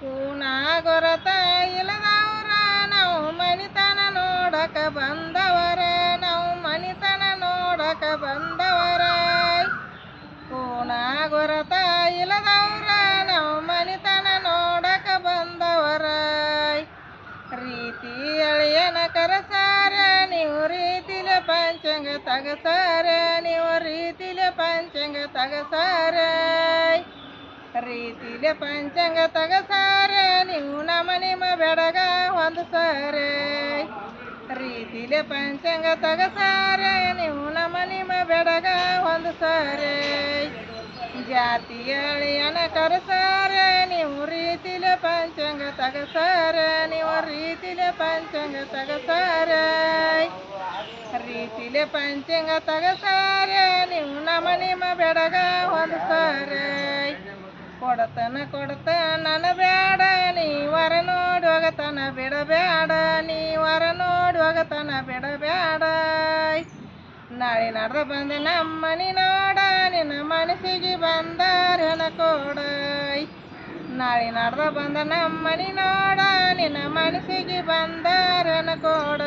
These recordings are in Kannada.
ಕೂನ ಗೊರತ ಇಲ್ಲದವ್ರ ನಾವು ಮನಿತನ ನೋಡಕ ಬಂದವರ, ನಾವು ಮನಿತನ ನೋಡಕ ಬಂದವರ. ಕೂನ ಗೊರತ ಇಲ್ಲದವ್ರ ನಾವು ಮನಿತನ ನೋಡಕ ಬಂದವರ. ರೀತಿ ಅಳಿಯನ ಕರಸಾರ, ನೀವು ರೀತಿಲೆ ಪಂಚಂಗ ತಗಸಾರ, ನೀವು ರೀತಿಲೆ ಪಂಚಂಗ ತಗಸಾರ. ರೀತಿಲೆ ಪಂಚಂಗ ತಗಸಾರೆ ನೀವು ನಮ್ಮ ನಿಮ್ಮ ಬೆಡಗ ಹೊಂದಸಾರ. ರೀತಿಲೆ ಪಂಚಂಗ ತಗಸಾರೆ ನೀವು ನಮ್ಮ ನಿಮ್ಮ ಬೆಡಗ ಹೊಂದಸಾರ. ಜಾತಿ ಅಳಿಯನ ಕರೆಸಾರೆ, ನೀವು ರೀತಿಲೆ ಪಂಚಂಗ ತಗಸಾರೆ, ನೀವು ರೀತಿಲೆ ಪಂಚಂಗ ತಗಸಾರೆ. ರೀತಿಲೆ ಪಂಚಂಗ ತಗಸಾರೆ ನೀವು ನಮ್ಮ ನಿಮ್ಮ ಬೆಡಗ ಹೊಂದಸಾರ. ಕೊಡತನ ಕೊಡತ ನನ ಬೇಡ ನೀವರ ನೋಡಿ ಹೋಗತನ ಬಿಡಬೇಡ ನೀವರ ನೋಡಿ ಹೋಗತನ ಬಿಡಬೇಡ. ನಾಳೆ ನಡೆದ ಬಂದ ನಮ್ಮ ಮನೆ ನೋಡ, ನಿನ್ನ ಮನಸ್ಸಿಗೆ ಬಂದಾರನ ಕೊಡ. ನಾಳೆ ನಡೆದ ಬಂದ ನಮ್ಮ ಮನೆ ನೋಡ, ನಿನ್ನ ಮನಸ್ಸಿಗೆ ಬಂದಾರನ ಕೊಡ.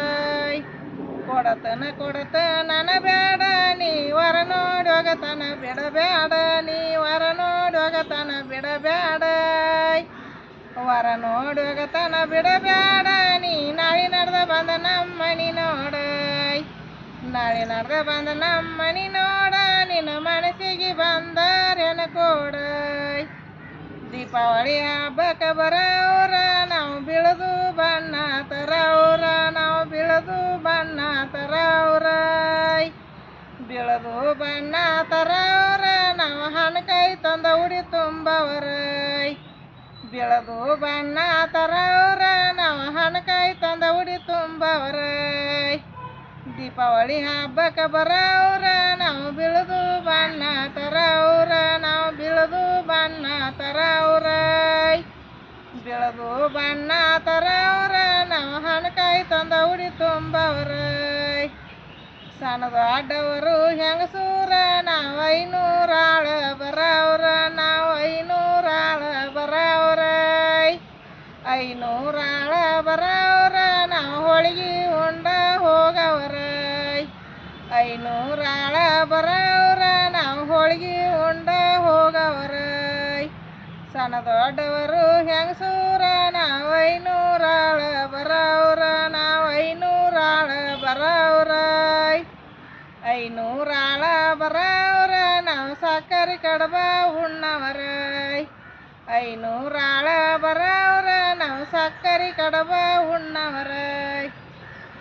ಕೊಡತನ ಕೊಡತ ನನ ಬೇಡ ನೀವರ ನೋಡಿ ಹೋಗತನ ಬಿಡಬೇಡ, ನೀ ನೋಡಿ ಹೋಗತನ ಬಿಡಬೇಡ. ವರ ನೋಡಿ ಹೋಗತನ ಬಿಡಬೇಡ. ನೀ ನಾಳೆ ನಡ್ದ ಬಂದ ನಮ್ಮ ಮನೆ ನೋಡ. ನಾಳೆ ನಡ್ದ ಬಂದ ನಮ್ಮ ಮಣಿ ನೋಡ. ನಿನ್ನ ಮನಸ್ಸಿಗೆ ಬಂದಾರೇನ ಕೊಡ ದೀಪಾವಳಿ ಹಬ್ಬಕ್ಕೆ ಬರೋರ, ನಾವು ಬೀಳದು ಬಣ್ಣ ತರವ್ರ ನಾವು ಬೀಳದು ಬಣ್ಣ ತರವ್ರ ಬೀಳದು ಬಣ್ಣ ತರವ್ರ ತುಂಬವರ ಬೀಳದು ಬಣ್ಣ ತರವ್ರ ನಾವು ಹಣಕಾಯಿ ತಂದ ಉಡಿ ತುಂಬವರ ದೀಪಾವಳಿ ಹಬ್ಬಕ್ಕೆ ಬರೋರ ನಾವು ಬೀಳದು ಬಣ್ಣ ತರವ್ರ, ನಾವು ಬೀಳದು ಬಣ್ಣ ತರವ್ರ. ಬೀಳದು ಬಣ್ಣ ತರವ್ರ ನಾವು ಹಣಕಾಯಿ ತಂದ ಉಡಿ ತುಂಬವ್ರ ಸಣ್ಣ ದೊಡ್ಡವರು ಹೆಂಗಸೂರ ಐನೂರಾಳ ಬರವ್ರ ನಾವು ಹೋಳಿಗೆ ಉಂಡ ಹೋಗವರ. ಐನೂರಾಳ ಬರವ್ರ ನಾವು ಹೋಳಿಗೆ ಉಂಡ ಹೋಗವರೈ. ಸಣ್ಣ ದೊಡ್ಡವರು ಹೆಂಗಸೂರ ನಾವು ಐನೂರಾಳ ಬರವ್ರ ನಾವು ಐನೂರಾಳ ಬರವ್ರ ಐನೂರಾಳ ಬರವ್ರ ನಾವು ಸಕ್ಕರೆ ಕಡಬ ಉಣ್ಣವರ. ಐನೂರಾಳ ಬರವ್ರ ನಾವು ಸಕ್ಕರೆ ಕಡಬ ಉಣ್ಣವರ